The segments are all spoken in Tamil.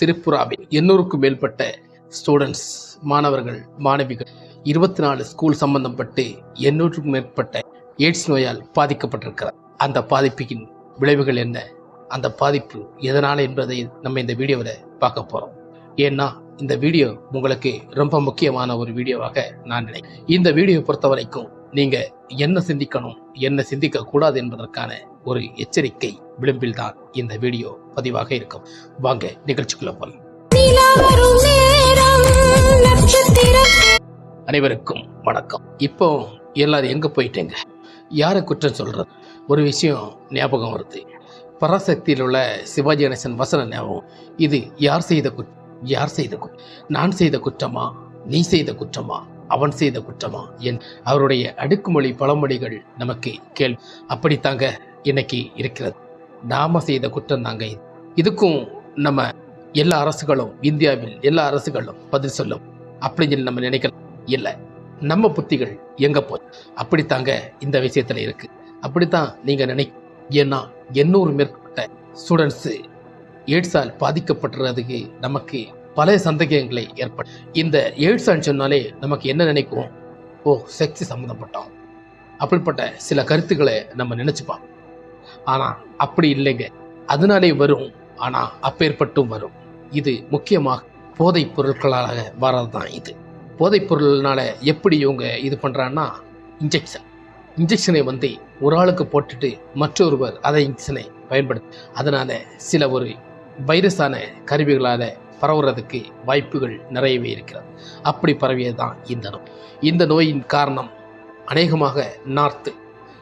திரிபுராவில் எண்ணூறுக்கும் மேற்பட்ட ஸ்டூடெண்ட்ஸ் மாணவர்கள் மாணவிகள் இருபத்தி நாலு ஸ்கூல் சம்பந்தப்பட்டு எண்ணூற்றுக்கும் மேற்பட்ட எய்ட்ஸ் நோயால் பாதிக்கப்பட்டிருக்கிறார். அந்த பாதிப்பின் விளைவுகள் என்ன? அந்த பாதிப்பு எதனால் என்பதை நம்ம இந்த வீடியோவில் பார்க்க போகிறோம் ஏன்னா இந்த வீடியோ உங்களுக்கு ரொம்ப முக்கியமான ஒரு வீடியோவாக நான் நினைக்கிறேன். இந்த வீடியோ பொறுத்த வரைக்கும் நீங்கள் என்ன சிந்திக்கணும் என்ன சிந்திக்க கூடாது என்பதற்கான ஒரு எச்சரிக்கை விளிம்பில் தான் இந்த வீடியோ பதிவாக இருக்கும். வாங்க நிகழ்ச்சிக்குள்ள அனைவருக்கும் வணக்கம். இப்போ எல்லாரும் எங்க போயிட்டேங்க? யாரை குற்றம் சொல்றது? ஒரு விஷயம் ஞாபகம் வருது. பராசக்தியில் உள்ள சிவாஜி கணேசன் வசன ஞாபகம். இது யார் செய்த குற்றம் யார் செய்த குற்றம் நான் செய்த குற்றமா? நீ செய்த குற்றமா? அவன் செய்த குற்றமா? என் அவருடைய அடுக்குமொழி பழமொழிகள் நமக்கு கேள்வி அப்படித்தாங்க? இன்னைக்கு இருக்கிறது. நாம செய்த குற்றம் தாங்க இது. இதுக்கும் நம்ம எல்லா அரசுகளும் இந்தியாவில் எல்லா அரசுகளும் பதில் சொல்லும். அப்படின்னு சொல்லி நம்ம நினைக்கலாம் இல்லை. நம்ம புத்திகள் எங்க போய் அப்படித்தாங்க இந்த விஷயத்துல இருக்கு. அப்படித்தான் நீங்க நினை ஏன்னா எண்ணூறு மேற்பட்ட ஸ்டூடெண்ட்ஸு எய்ட்ஸால் பாதிக்கப்பட்டுறதுக்கு நமக்கு பல சந்தேகங்களை ஏற்படும் இந்த எய்ட்ஸான்னு சொன்னாலே நமக்கு என்ன நினைக்கும் ஓ செக்ஸ் சம்மந்தப்பட்டோம் அப்படிப்பட்ட சில கருத்துக்களை நம்ம நினைச்சுப்போம். ஆனா அப்படி இல்லைங்க. அதனாலே வரும் ஆனா அப்பேற்பட்டும் வரும். இது முக்கியமாக போதைப் பொருட்களாக வர்றது தான் இது. போதைப் பொருள்னால எப்படி இவங்க இது பண்ணுறான்னா இன்ஜெக்ஷன் இன்ஜெக்ஷனை வந்து ஒரு ஆளுக்கு போட்டுட்டு மற்றொருவர் அதை இன்ஜெக்ஷனை பயன்படுத்த அதனால சில ஒரு வைரஸான கருவிகளால பரவுறதுக்கு வாய்ப்புகள் நிறையவே இருக்கிறது. அப்படி பரவியது தான் இந்த நோய். இந்த நோயின் காரணம் அநேகமாக நார்த்து.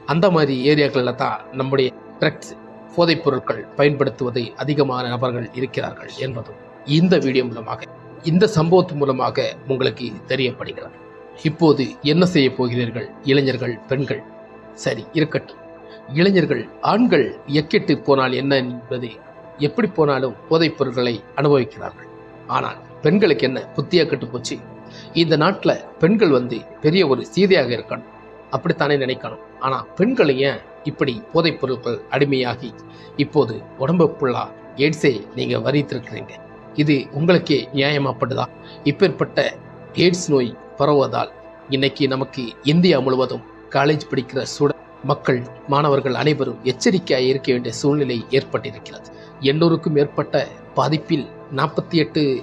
அந்த மாதிரி ஏரியாக்களில் தான் நம்முடைய ட்ரக்ஸ் போதைப் பொருட்கள் பயன்படுத்துவதை அதிகமான நபர்கள் இருக்கிறார்கள் என்பதும் இந்த வீடியோ மூலமாக இந்த சம்பவத்து மூலமாக உங்களுக்கு தெரியப்படுகிறது. இப்போது என்ன செய்ய போகிறீர்கள்? இளைஞர்கள் பெண்கள்? சரி இருக்கட்டும். இளைஞர்கள் ஆண்கள் எக்கெட்டு போனால் என்ன என்பது எப்படி போனாலும் போதைப் பொருட்களை அனுபவிக்கிறார்கள். ஆனால் பெண்களுக்கு என்ன புத்தியாக கெட்டு போச்சு? இந்த நாட்டில் பெண்கள் வந்து பெரிய ஒரு சீதையாக இருக்கணும். அப்படித்தானே நினைக்கணும். ஆனால் பெண்கள் ஏன் இப்படி போதைப் பொருட்கள் அடிமையாகி இப்போது உடம்பு ஃபுல்லாக எய்ட்ஸை நீங்கள் வரித்திருக்கிறீங்க? இது உங்களுக்கே நியாயமாப்படுதா இப்பேற்பட்ட எய்ட்ஸ் நோய் பரவுவதால் இன்னைக்கு நமக்கு இந்தியா முழுவதும் காலேஜ் படிக்கிற சூட மக்கள் மாணவர்கள் அனைவரும் எச்சரிக்கையாக இருக்க வேண்டிய சூழ்நிலை ஏற்பட்டிருக்கிறது. எண்ணூறுக்கும் மேற்பட்ட பாதிப்பில் நாற்பத்தி எட்டு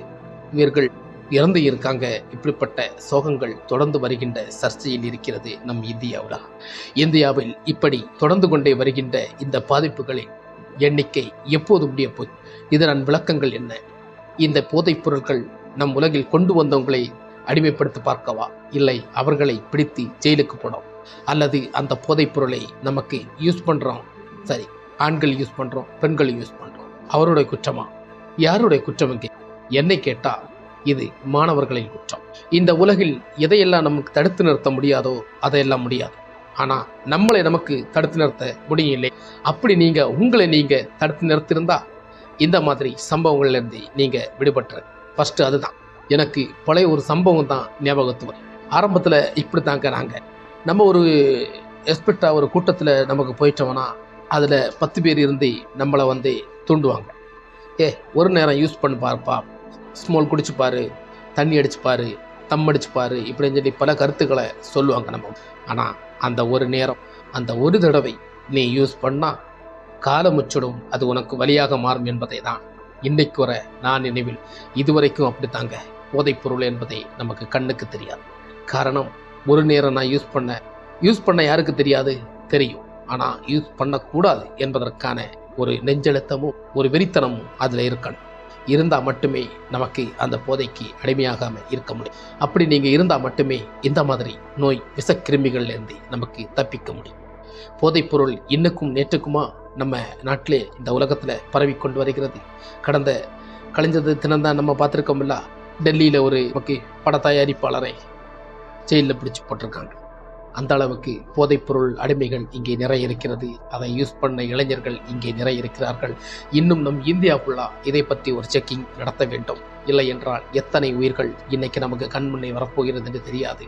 பேர்கள் இறந்து இருக்காங்க. இப்படிப்பட்ட சோகங்கள் தொடர்ந்து வருகின்ற சர்ச்சையில் இருக்கிறது நம் இந்தியாவில் இந்தியாவில் இப்படி தொடர்ந்து கொண்டே வருகின்ற இந்த பாதிப்புகளின் எண்ணிக்கை எப்போது முடிய போய் இதன் விளக்கங்கள் என்ன? இந்த போதைப் பொருட்கள் நம் உலகில் கொண்டு வந்தவங்களை அடிமைப்படுத்தி பார்க்கவா? இல்லை அவர்களை பிடித்து ஜெயிலுக்கு போனோம். அல்லது அந்த போதைப் பொருளை நமக்கு யூஸ் பண்ணுறோம் சரி ஆண்கள் யூஸ் பண்ணுறோம் பெண்கள் யூஸ் பண்ணுறோம் அவருடைய குற்றமா? யாருடைய குற்றம் இங்கே? என்னை கேட்டால் இது மாணவர்களின் குற்றம். இந்த உலகில் எதையெல்லாம் நமக்கு தடுத்து நிறுத்த முடியாதோ அதையெல்லாம் முடியாது. ஆனால் நம்மளை நமக்கு தடுத்து நிறுத்த முடியும் இல்லை அப்படி நீங்கள் உங்களை நீங்கள் தடுத்து நிறுத்திருந்தா இந்த மாதிரி சம்பவங்கள்லேருந்து நீங்கள் விடுபட்டுரு ஃபஸ்ட்டு அதுதான். எனக்கு பழைய ஒரு சம்பவம் தான் ஞாபகத்து வரும். ஆரம்பத்தில் இப்படி தாங்க நாங்கள் நம்ம ஒரு எஸ்பெக்டாக ஒரு கூட்டத்தில் நமக்கு போயிட்டோம்னா அதில் பத்து பேர் இருந்து நம்மளை வந்து தூண்டுவாங்க. ஏ ஒரு நேரம் யூஸ் பண்ணி பார்ப்பா. ஸ்மால் குடிச்சுப்பார் தண்ணி அடிச்சுப்பார் தம் அடிச்சுப்பார் இப்படின்னு சொல்லி பல கருத்துக்களை சொல்லுவாங்க நம்ம. ஆனால் அந்த ஒரு நேரம் அந்த ஒரு தடவை நீ யூஸ் பண்ணால் காலம் முச்சிடும் அது உனக்கு வழியாக மாறும் என்பதை தான் இன்னைக்கு வர நான் நினைவில். இதுவரைக்கும் அப்படித்தாங்க. போதைப்பொருள் என்பதை நமக்கு கண்ணுக்கு தெரியாது. காரணம் ஒரு நேரம் நான் யூஸ் பண்ண யூஸ் பண்ண யாருக்கு தெரியாது? தெரியும். ஆனால் யூஸ் பண்ணக்கூடாது என்பதற்கான ஒரு நெஞ்செழுத்தமும் ஒரு வெறித்தனமும் அதில் இருக்கணும். இருந்தால் மட்டுமே நமக்கு அந்த போதைக்கு அடிமையாகாமல் இருக்க முடியும். அப்படி நீங்கள் இருந்தால் மட்டுமே இந்த மாதிரி நோய் விஷக்கிருமிகள்லேருந்து நமக்கு தப்பிக்க முடியும். போதைப்பொருள் இன்னுக்கும் நேற்றுக்குமா நம்ம நாட்டிலே இந்த உலகத்தில் பரவி கொண்டு வருகிறது. கடந்த கழிஞ்சது தினம்தான் நம்ம பார்த்துருக்கோம்ல டெல்லியில் ஒரு நமக்கு பட தயாரிப்பாளரை ஜெயிலில் பிடிச்சு போட்டிருக்காங்க. அந்த அளவுக்கு போதைப்பொருள் அடிமைகள் இங்கே நிறைய இருக்கிறது. அதை யூஸ் பண்ண இளைஞர்கள் இங்கே நிறைய இருக்கிறார்கள். இன்னும் நம் இந்தியா ஃபுல்லாக இதை பற்றி ஒரு செக்கிங் நடத்த வேண்டும். இல்லை என்றால் எத்தனை உயிர்கள் இன்னைக்கு நமக்கு கண்முன்னே வரப்போகிறது என்று தெரியாது.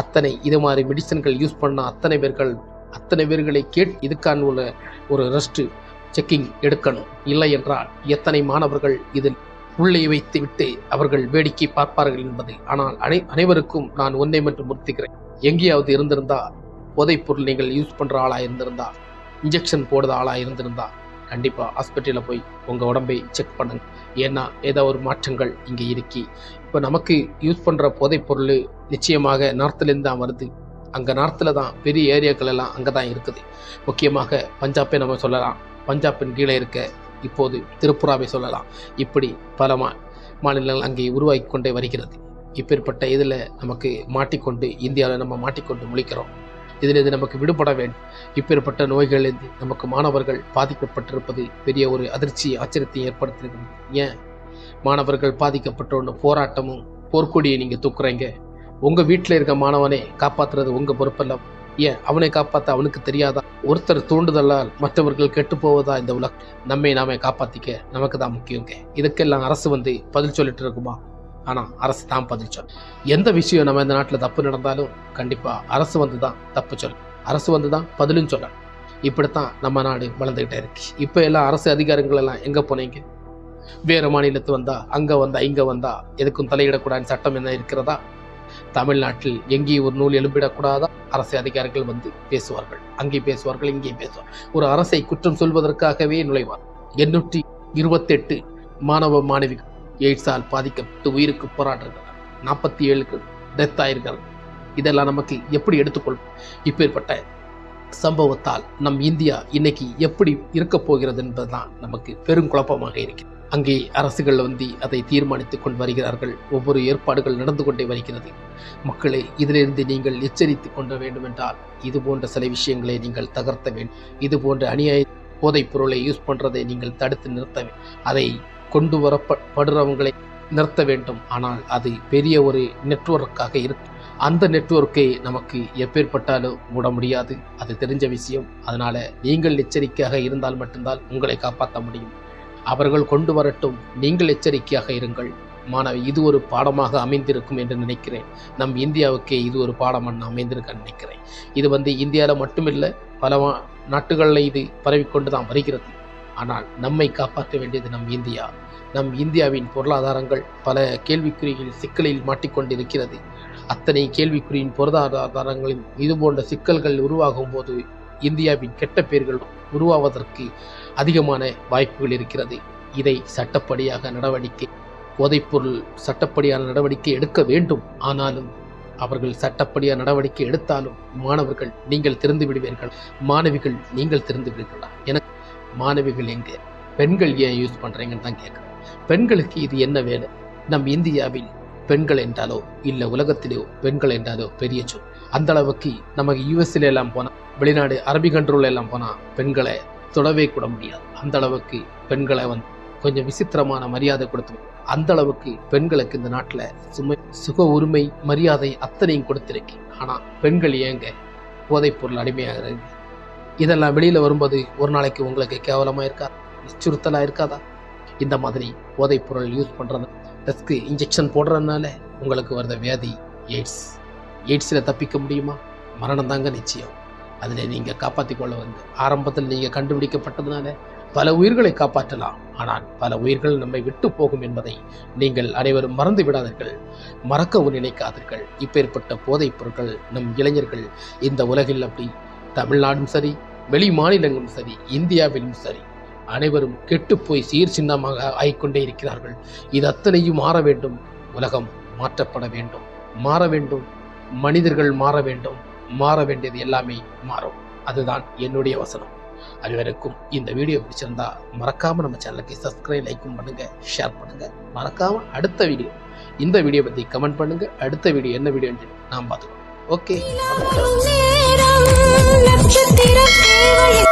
அத்தனை இது மாதிரி மெடிசன்கள் யூஸ் பண்ண அத்தனை பேர்கள் அத்தனை பேர்களை கேட் இதுக்கான உள்ள ஒரு ரெஸ்ட்டு செக்கிங் எடுக்கணும். இல்லை என்றால் எத்தனை மாணவர்கள் இதில் உள்ளே வைத்து விட்டு அவர்கள் வேடிக்கை பார்ப்பார்கள் என்பது ஆனால் அனை அனைவருக்கும் நான் ஒன்றை மட்டும் முறுத்துகிறேன் எங்கேயாவது இருந்திருந்தா போதைப்பொருள் நீங்கள் யூஸ் பண்ற ஆளா இருந்திருந்தா இன்ஜெக்ஷன் போடுற ஆளா இருந்திருந்தா கண்டிப்பா ஹாஸ்பிட்டலில் போய் உங்க உடம்பை செக் பண்ணுங்க. ஏன்னா ஏதோ ஒரு மாற்றங்கள் இங்கே இருக்கி. இப்போ நமக்கு யூஸ் பண்ற போதைப்பொருள் நிச்சயமாக நார்த்துலேருந்து தான் வருது. அங்கே நார்த்தில் தான் பெரிய ஏரியாக்கள் எல்லாம் அங்கே தான் இருக்குது. முக்கியமாக பஞ்சாப்பை நம்ம சொல்லலாம். பஞ்சாப்பின் கீழே இருக்க இப்போது திருப்புராவை சொல்லலாம். இப்படி பல மா மாநிலங்கள் அங்கே உருவாகி கொண்டே வருகிறது. இப்பேற்பட்ட இதில் நமக்கு மாட்டிக்கொண்டு இந்தியாவில் நம்ம மாட்டிக்கொண்டு முழிக்கிறோம். இதில் நமக்கு விடுபட வேண்டும் இப்பேற்பட்ட நோய்களிலிருந்து நமக்கு மாணவர்கள் பாதிக்கப்பட்டிருப்பது பெரிய ஒரு அதிர்ச்சி ஆச்சரியத்தை ஏற்படுத்தியிருக்கிறது. ஏன்? மாணவர்கள் பாதிக்கப்பட்டோன்னு போராட்டமும் போர்க்கொடியை நீங்கள் தூக்குறீங்க. உங்கள் வீட்டில் இருக்க மாணவனை காப்பாற்றுறது உங்கள் பொறுப்பல்ல. ஏன்? அவனை காப்பாற்ற அவனுக்கு தெரியாதா? ஒருத்தர் தூண்டுதலால் மற்றவர்கள் கெட்டு போவதா இந்த உலகம்? நம்மை நாமே காப்பாற்றிக்க நமக்கு தான் முக்கியங்க இதுக்கெல்லாம் அரசு வந்து பதில் சொல்லிட்டு இருக்குமா? ஆனா அரசு தான் பதில் சொல்லும் எந்த விஷயம் நம்ம இந்த நாட்டில் தப்பு நடந்தாலும் கண்டிப்பா அரசு வந்து தான் தப்பு சொல்லும் அரசு வந்து தான் பதிலும் சொல்லணும். இப்படித்தான் நம்ம நாடு வளர்ந்துகிட்டே இருக்கு. இப்போ எல்லாம் அரசு அதிகாரிகள் எல்லாம் எங்க போனீங்க? வேறு மாநிலத்து வந்தா அங்க வந்தா இங்க வந்தா எதுக்கும் தலையிடக்கூடாதுன்னு சட்டம் என்ன இருக்கிறதா? தமிழ்நாட்டில் எங்கேயும் ஒரு நூல் எழுப்பிடக்கூடாதா அரசு அதிகாரிகள் வந்து பேசுவார்கள். அங்கே பேசுவார்கள் இங்கே பேசுவார் ஒரு அரசை குற்றம் சொல்வதற்காகவே நுழைவார். எண்ணூற்றி இருபத்தெட்டு மாணவ மாணவிகள் எய்ட்ஸால் பாதிக்கப்பட்டு உயிருக்கு போராடுறாங்க நாற்பத்தி ஏழுக்கு டெத் ஆயிருக்காங்க இதெல்லாம் நமக்கு எப்படி எடுத்துக்கொள்ளும் இப்பேற்பட்ட சம்பவத்தால் நம் இந்தியா இன்னைக்கு எப்படி இருக்க போகிறது என்பதுதான் நமக்கு பெரும் குழப்பமாக இருக்கிறது. அங்கே அரசுகள் வந்து அதை தீர்மானித்து கொண்டு வருகிறார்கள். ஒவ்வொரு ஏற்பாடுகள் நடந்து கொண்டே வருகிறது. மக்களை இதிலிருந்து நீங்கள் எச்சரித்து கொண்ட வேண்டும் என்றால் இது போன்ற சில விஷயங்களை நீங்கள் தகர்த்த வேண்டும். இது போன்ற அநியாய போதைப் பொருளை யூஸ் பண்ணுறதை நீங்கள் தடுத்து நிறுத்த வேண்டும். அதை கொண்டு வரப்படுறவங்களை நிறுத்த வேண்டும். ஆனால் அது பெரிய ஒரு நெட்வொர்க்காக இருக்கு. அந்த நெட்வொர்க்கை நமக்கு எப்பேற்பட்டாலும் மூட முடியாது. அது தெரிஞ்ச விஷயம். அதனால் நீங்கள் எச்சரிக்கையாக இருந்தால் மட்டும்தான் உங்களை காப்பாற்ற முடியும். அவர்கள் கொண்டு வரட்டும். நீங்கள் எச்சரிக்கையாக இருங்கள். மாணவி இது ஒரு பாடமாக அமைந்திருக்கும் என்று நினைக்கிறேன். நம் இந்தியாவுக்கே இது ஒரு பாடம் அமைந்திருக்க நினைக்கிறேன். இது வந்து இந்தியாவில் மட்டுமில்லை பல நாட்டுகளில் இது பரவிக்கொண்டு தான் வருகிறது. ஆனால் நம்மை காப்பாற்ற வேண்டியது நம் இந்தியா. நம் இந்தியாவின் பொருளாதாரங்கள் பல கேள்விக்குறிகளில் சிக்கலில் மாட்டிக்கொண்டிருக்கிறது. அத்தனை கேள்விக்குறியின் பொருளாதாரங்களின் இது போன்ற சிக்கல்கள் உருவாகும் போது இந்தியாவின் கெட்ட பெயர்கள் உருவாவதற்கு அதிகமான வாய்ப்புகள் இருக்கிறது. இதை சட்டப்படியாக நடவடிக்கை போதைப்பொருள் சட்டப்படியான நடவடிக்கை எடுக்க வேண்டும். ஆனாலும் அவர்கள் சட்டப்படியான நடவடிக்கை எடுத்தாலும் மாணவர்கள் நீங்கள் திறந்து விடுவீர்கள் மாணவிகள் நீங்கள் திறந்து விடுவீர்களா என மாணவிகள் எங்கே? பெண்கள் ஏன் யூஸ் பண்ணுறீங்கன்னு தான் கேட்குறேன். பெண்களுக்கு இது என்ன வேலை? நம் இந்தியாவில் பெண்கள் என்றாலோ இல்லை உலகத்திலோ பெண்கள் என்றாலோ பெரிய சொல். அந்த அளவுக்கு நமக்கு யூஎஸ்ல எல்லாம் போனால் வெளிநாடு அரபி கண்ட்ரோல் எல்லாம் போனால் பெண்களை தொடவே கூட முடியாது. அந்த அளவுக்கு பெண்களை வந்து கொஞ்சம் விசித்திரமான மரியாதை கொடுத்து அந்த அளவுக்கு பெண்களுக்கு இந்த நாட்டில் சுமை சுக உரிமை மரியாதை அத்தனையும் கொடுத்துருக்கு. ஆனால் பெண்கள் ஏங்க போதைப்பொருள் அடிமையாகிறது இதெல்லாம் வெளியில் வரும்போது ஒரு நாளைக்கு உங்களுக்கு கேவலமாக இருக்காது அச்சுறுத்தலாக இருக்காதா? இந்த மாதிரி போதைப் பொருள் யூஸ் பண்ணுறது டெஸ்க்கு இன்ஜெக்ஷன் போடுறதுனால உங்களுக்கு வர்ற வியாதி எய்ட்ஸ் எய்ட்ஸில் தப்பிக்க முடியுமா? மரணம் தாங்க நிச்சயம். அதில் நீங்கள் காப்பாற்றி கொள்ள வந்து ஆரம்பத்தில் நீங்கள் கண்டுபிடிக்கப்பட்டதுனால பல உயிர்களை காப்பாற்றலாம். ஆனால் பல உயிர்கள் நம்மை விட்டு போகும் என்பதை நீங்கள் அனைவரும் மறந்து விடாதீர்கள். மறக்கவும் நினைக்காதீர்கள். இப்பேற்பட்ட போதைப் பொருட்கள் நம் இளைஞர்கள் இந்த உலகில் அப்படி தமிழ்நாடும் சரி வெளி மாநிலங்களும் சரி இந்தியாவிலும் சரி அனைவரும் கெட்டுப்போய் சீர் சின்னமாக ஆகிக்கொண்டே இருக்கிறார்கள். இது அத்தனையும் மாற வேண்டும். உலகம் மாற்றப்பட வேண்டும். மாற வேண்டும். மனிதர்கள் மாற வேண்டும். மாற வேண்டியது எல்லாமே மாறும். அதுதான் என்னுடைய வசனம். அனைவருக்கும் இந்த வீடியோ பிடிச்சிருந்தா மறக்காம நம்ம சேனலுக்கு சப்ஸ்கிரைப் லைக்கும் பண்ணுங்க ஷேர் பண்ணுங்க. மறக்காம அடுத்த வீடியோ. இந்த வீடியோ பத்தி கமெண்ட் பண்ணுங்க. அடுத்த வீடியோ என்ன வீடியோன்னு நான் பார்த்துக்கோங்க ஓகே நேரம் நட்சத்திர சேவையை